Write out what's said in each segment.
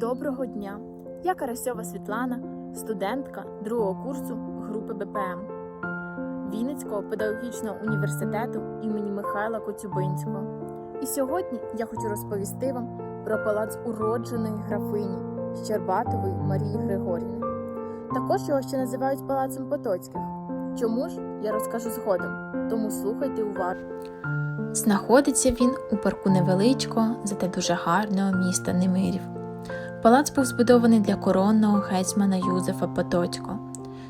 Доброго дня! Я Карасьова Світлана, студентка другого курсу групи БПМ Вінницького педагогічного університету імені Михайла Коцюбинського. І сьогодні я хочу розповісти вам про палац уродженої графині Щербатової Марії Григорівни. Також його ще називають палацем Потоцьких. Чому ж я розкажу згодом, тому слухайте уважно. Знаходиться він у парку невеличкого, зате дуже гарного міста Немирів. Палац був збудований для коронного гетьмана Юзефа Потоцького,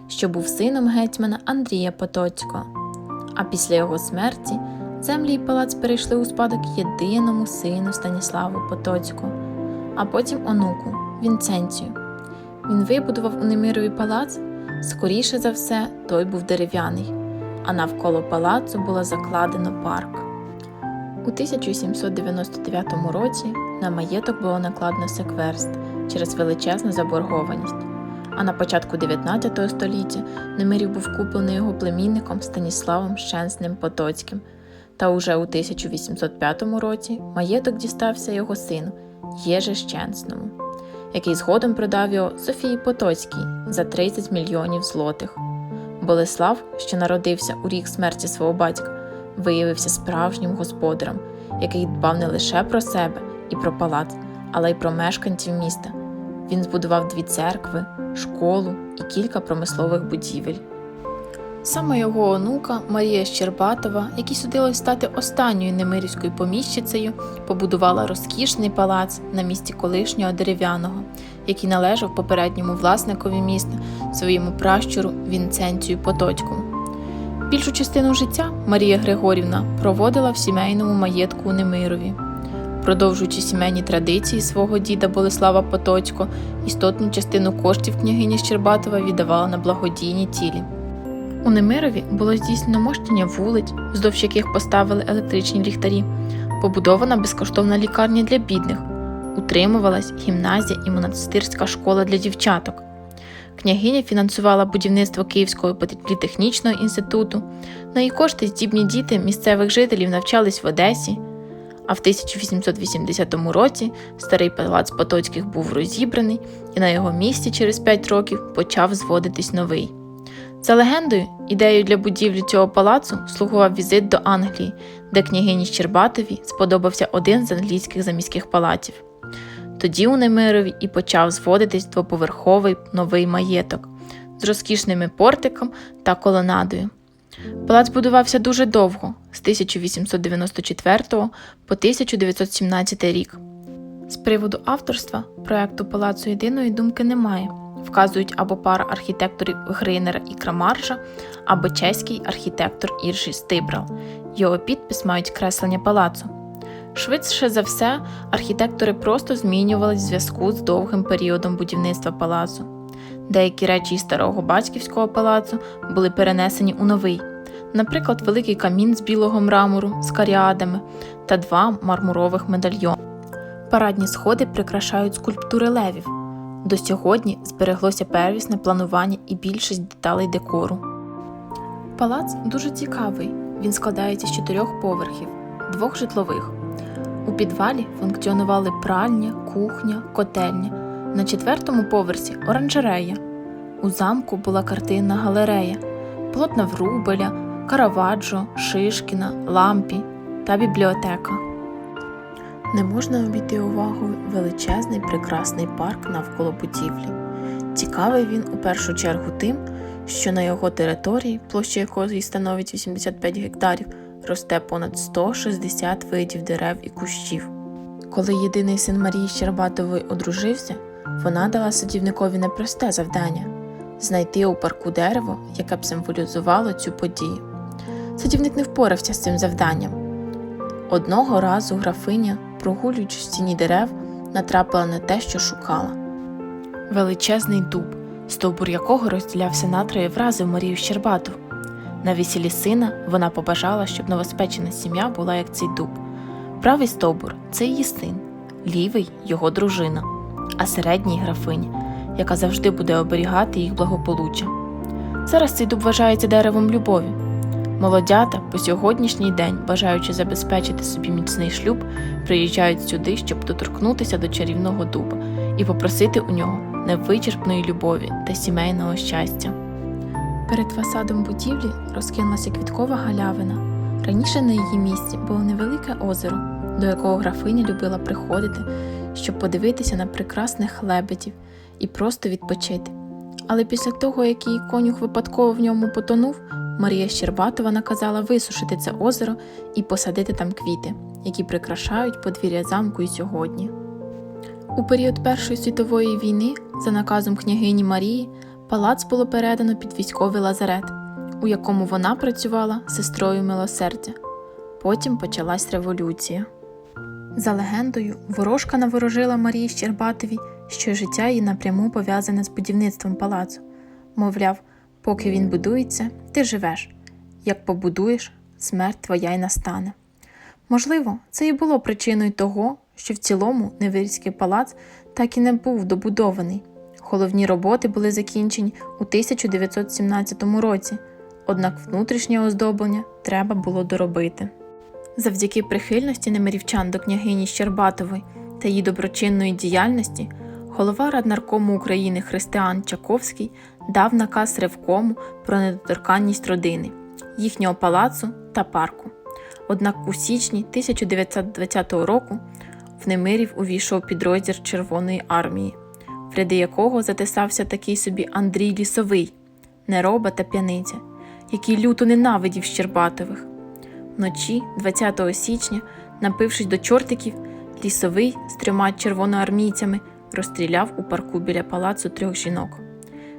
що був сином гетьмана Андрія Потоцького. А після його смерті землі і палац перейшли у спадок єдиному сину Станіславу Потоцького, а потім онуку Вінценцію. Він вибудував у Немирові палац, скоріше за все, той був дерев'яний, а навколо палацу було закладено парк. У 1799 році на маєток було накладено секверст через величезну заборгованість. А на початку 19 століття Немирів був куплений його племінником Станіславом Щенсним Потоцьким. Та уже у 1805 році маєток дістався його сину Єже Щенсному, який згодом продав його Софії Потоцькій за 30 мільйонів злотих. Болеслав, що народився у рік смерті свого батька, виявився справжнім господарем, який дбав не лише про себе і про палац, але й про мешканців міста. Він збудував дві церкви, школу і кілька промислових будівель. Саме його онука Марія Щербатова, якій судилось стати останньою немирівською поміщицею, побудувала розкішний палац на місці колишнього дерев'яного, який належав попередньому власникові міста, своєму пращуру Вінценцію Потоцькому. Більшу частину життя Марія Григорівна проводила в сімейному маєтку у Немирові. Продовжуючи сімейні традиції свого діда Болеслава Потоцько, істотну частину коштів княгиня Щербатова віддавала на благодійні цілі. У Немирові було здійснено мощення вулиць, вздовж яких поставили електричні ліхтарі, побудована безкоштовна лікарня для бідних, утримувалась гімназія і монастирська школа для дівчаток. Княгиня фінансувала будівництво Київського політехнічного інституту. На її кошти здібні діти місцевих жителів навчались в Одесі. А в 1880 році старий палац Потоцьких був розібраний, і на його місці через 5 років почав зводитись новий. За легендою, ідеєю для будівлі цього палацу слугував візит до Англії, де княгині Щербатові сподобався один з англійських заміських палаців. Тоді у Немирові і почав зводитись двоповерховий новий маєток з розкішними портиком та колонадою. Палац будувався дуже довго з 1894 по 1917 рік. З приводу авторства проекту палацу єдиної думки немає. Вказують або пара архітекторів Гринера і Крамаржа, або чеський архітектор Іржі Стибрал. Його підпис мають креслення палацу. Швидше за все, архітектори просто змінювались в зв'язку з довгим періодом будівництва палацу. Деякі речі старого батьківського палацу були перенесені у новий, наприклад, великий камін з білого мрамору з каріадами та два мармурових медальйони. Парадні сходи прикрашають скульптури левів. До сьогодні збереглося первісне планування і більшість деталей декору. Палац дуже цікавий. Він складається з чотирьох поверхів, двох житлових. У підвалі функціонували пральня, кухня, котельня. На четвертому поверсі оранжерея. У замку була картинна галерея, полотна Врубеля, Караваджо, Шишкіна, Лампі та бібліотека. Не можна обійти увагою величезний прекрасний парк навколо будівлі. Цікавий він у першу чергу тим, що на його території, площа якої становить 85 гектарів, росте понад 160 видів дерев і кущів. Коли єдиний син Марії Щербатової одружився, вона дала садівникові непросте завдання знайти у парку дерево, яке б символізувало цю подію. Садівник не впорався з цим завданням. Одного разу графиня, прогулюючи в стіні дерев, натрапила на те, що шукала. Величезний дуб, стовбур якого розділявся натроє, вразив Марію Щербатову. На весіллі сина вона побажала, щоб новоспечена сім'я була як цей дуб. Правий стовбур це її син, лівий його дружина, а середній графиня, яка завжди буде оберігати їх благополуччя. Зараз цей дуб вважається деревом любові. Молодята по сьогоднішній день, бажаючи забезпечити собі міцний шлюб, приїжджають сюди, щоб доторкнутися до чарівного дуба і попросити у нього невичерпної любові та сімейного щастя. Перед фасадом будівлі розкинулася квіткова галявина. Раніше на її місці було невелике озеро, до якого графиня любила приходити, щоб подивитися на прекрасних лебедів і просто відпочити. Але після того, як її конюх випадково в ньому потонув, Марія Щербатова наказала висушити це озеро і посадити там квіти, які прикрашають подвір'я замку і сьогодні. У період Першої світової війни, за наказом княгині Марії, палац було передано під військовий лазарет, у якому вона працювала сестрою милосердя. Потім почалась революція. За легендою, ворожка наворожила Марії Щербатовій, що життя її напряму пов'язане з будівництвом палацу. Мовляв, поки він будується, ти живеш. Як побудуєш, смерть твоя й настане. Можливо, це і було причиною того, що в цілому Невирський палац так і не був добудований. Головні роботи були закінчені у 1917 році, однак внутрішнє оздоблення треба було доробити. Завдяки прихильності немирівчан до княгині Щербатової та її доброчинної діяльності, голова Раднаркому України Христиан Чаковський дав наказ Ревкому про недоторканність родини, їхнього палацу та парку. Однак у січні 1920 року в Немирів увійшов підрозділ Червоної армії, в ряди якого затисався такий собі Андрій Лісовий, нероба та п'яниця, який люто ненавидів Щербатових. Вночі, 20 січня, напившись до чортиків, лісовий з трьома червоноармійцями розстріляв у парку біля палацу трьох жінок: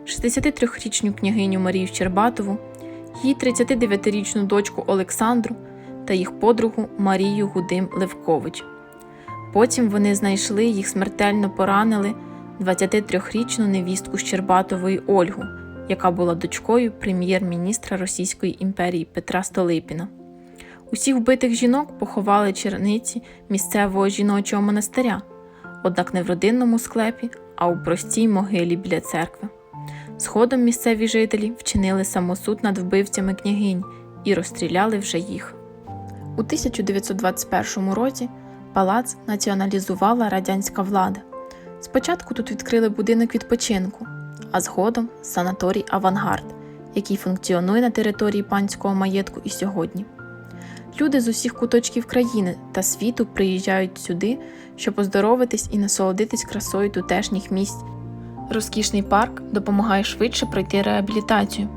63-річну княгиню Марію Щербатову, її 39-річну дочку Олександру та їх подругу Марію Гудим Левкович. Потім вони знайшли їх смертельно поранили 23-річну невістку Щербатової Ольгу, яка була дочкою прем'єр-міністра Російської імперії Петра Столипіна. Усіх вбитих жінок поховали черниці місцевого жіночого монастиря, однак не в родинному склепі, а у простій могилі біля церкви. Згодом місцеві жителі вчинили самосуд над вбивцями княгинь і розстріляли вже їх. У 1921 році палац націоналізувала радянська влада. Спочатку тут відкрили будинок відпочинку, а згодом санаторій Авангард, який функціонує на території панського маєтку і сьогодні. Люди з усіх куточків країни та світу приїжджають сюди, щоб оздоровитись і насолодитись красою тутешніх місць. Розкішний парк допомагає швидше пройти реабілітацію.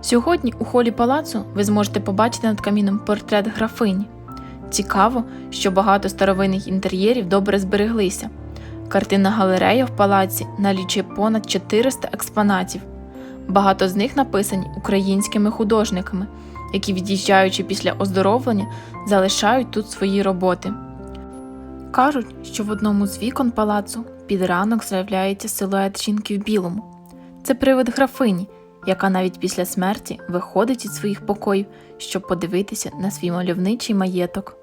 Сьогодні у холі палацу ви зможете побачити над каміном портрет графині. Цікаво, що багато старовинних інтер'єрів добре збереглися. Картинна галерея в палаці налічує понад 400 експонатів. Багато з них написані українськими художниками, які, від'їжджаючи після оздоровлення, залишають тут свої роботи. Кажуть, що в одному з вікон палацу під ранок з'являється силует жінки в білому. Це привид графині, яка навіть після смерті виходить із своїх покоїв, щоб подивитися на свій мальовничий маєток.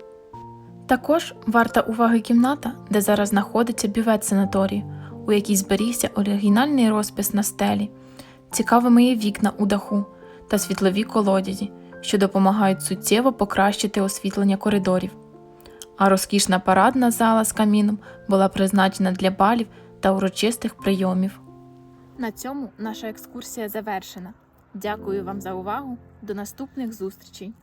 Також варта уваги кімната, де зараз знаходиться бювет санаторію, у якій зберігся оригінальний розпис на стелі, цікавими є вікна у даху та світлові колодязі, що допомагають суттєво покращити освітлення коридорів. А розкішна парадна зала з каміном була призначена для балів та урочистих прийомів. На цьому наша екскурсія завершена. Дякую вам за увагу. До наступних зустрічей!